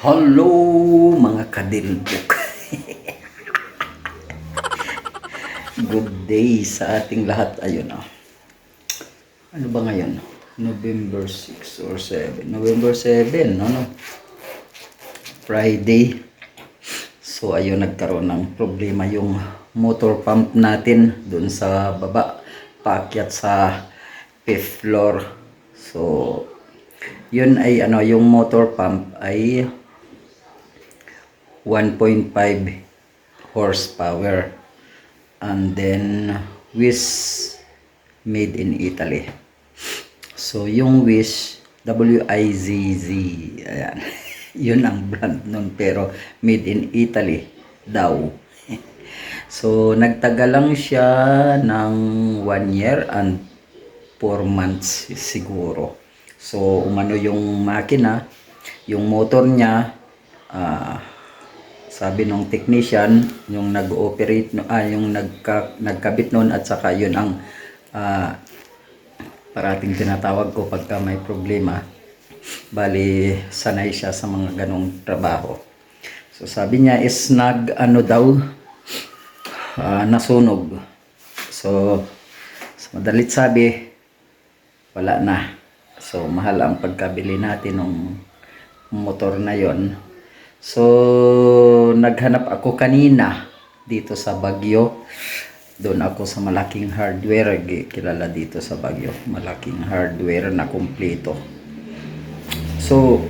Hello mga kadilbok. Good day sa ating lahat. Ayun oh. Ano ba ngayon? November 6 or 7? November 7, no? no? Friday. So ayun nagkaroon ng problema yung motor pump natin dun sa baba paakyat sa fifth floor. So yun ay ano yung motor pump ay 1.5 horsepower and then Wish made in Italy. So yung Wish W-I-Z-Z ayan. yun ang brand nun pero made in Italy daw. so nagtagal lang siya ng 1 year and 4 months siguro. So umano yung makina, yung motor niya ah sabi nung technician, yung nag-ooperate, no- ah, yung nagka, nagkabit noon at saka yun ang ah, parating tinatawag ko pagka may problema. Bali, sanay siya sa mga ganong trabaho. So sabi niya is nag ano daw, ah, nasunog. So, sa madalit sabi, wala na. So mahal ang pagkabili natin ng motor na yon. So, naghanap ako kanina dito sa Bagyo. Doon ako sa malaking hardware, kilala dito sa Bagyo. Malaking hardware na kumpleto. So,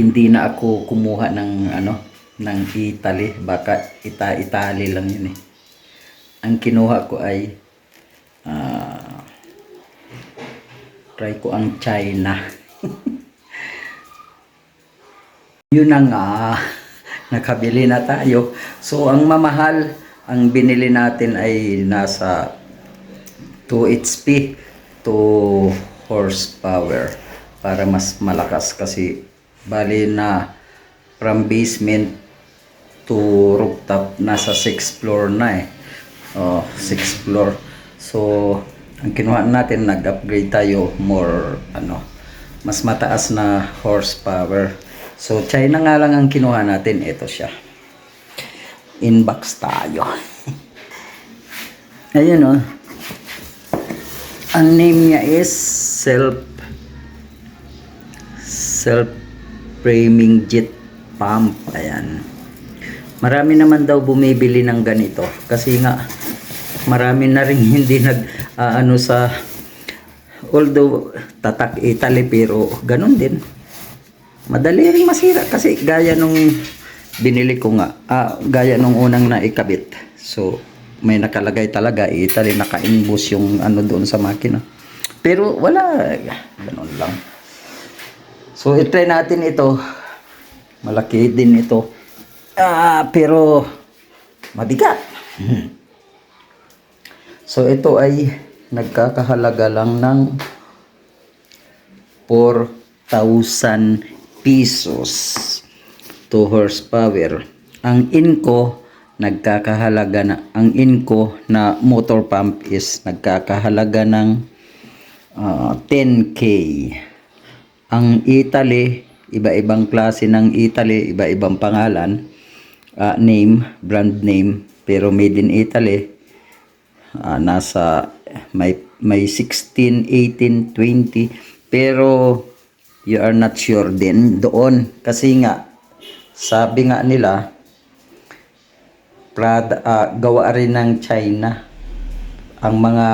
hindi na ako kumuha ng ano, ng Italy, baka ita Italy lang yun eh. Ang kinuha ko ay ah, try ko ang China. Yun na nga, nakabili na tayo. So, ang mamahal, ang binili natin ay nasa 2 HP, 2 horsepower para mas malakas kasi bali na from basement to rooftop nasa 6 floor na eh. Oh, 6 floor. So, ang kinuha natin nag-upgrade tayo more ano, mas mataas na horsepower. So, China nga lang ang kinuha natin. Ito siya. Inbox tayo. Ayun oh. Ang name niya is self self framing jet pump. Ayan. Marami naman daw bumibili ng ganito kasi nga marami na rin hindi nag ah, ano sa although tatak Italy pero ganun din madali ring masira kasi gaya nung binili ko nga ah, gaya nung unang naikabit. So may nakalagay talaga Italy naka-inbus yung ano doon sa makina. Pero wala ganun lang. So i-try natin ito. Malaki din ito. Ah pero mabigat. So ito ay nagkakahalaga lang ng 4,000 pesos 2 horsepower. Ang Inco nagkakahalaga na ang Inco na motor pump is nagkakahalaga ng ah, 10k. Ang Italy, iba-ibang klase ng Italy, iba-ibang pangalan, ah, name, brand name, pero made in Italy. Ah, nasa may may 16, 18, 20 pero you are not sure din doon. Kasi nga sabi nga nila Prada, ah, gawa rin ng China. Ang mga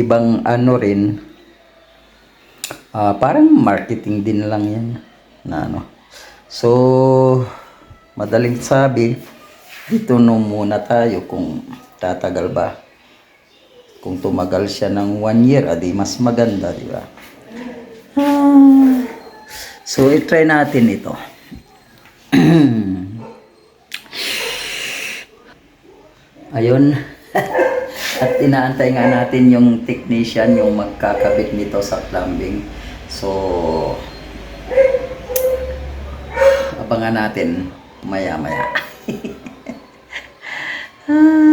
ibang ano rin ah, parang marketing din lang yan na ano. So madaling sabi dito no muna tayo kung tatagal ba. Kung tumagal siya ng one year adi mas maganda di ba Ah. so i-try natin ito ayun at inaantay nga natin yung technician yung magkakabit nito sa plumbing so abangan natin maya maya Ah.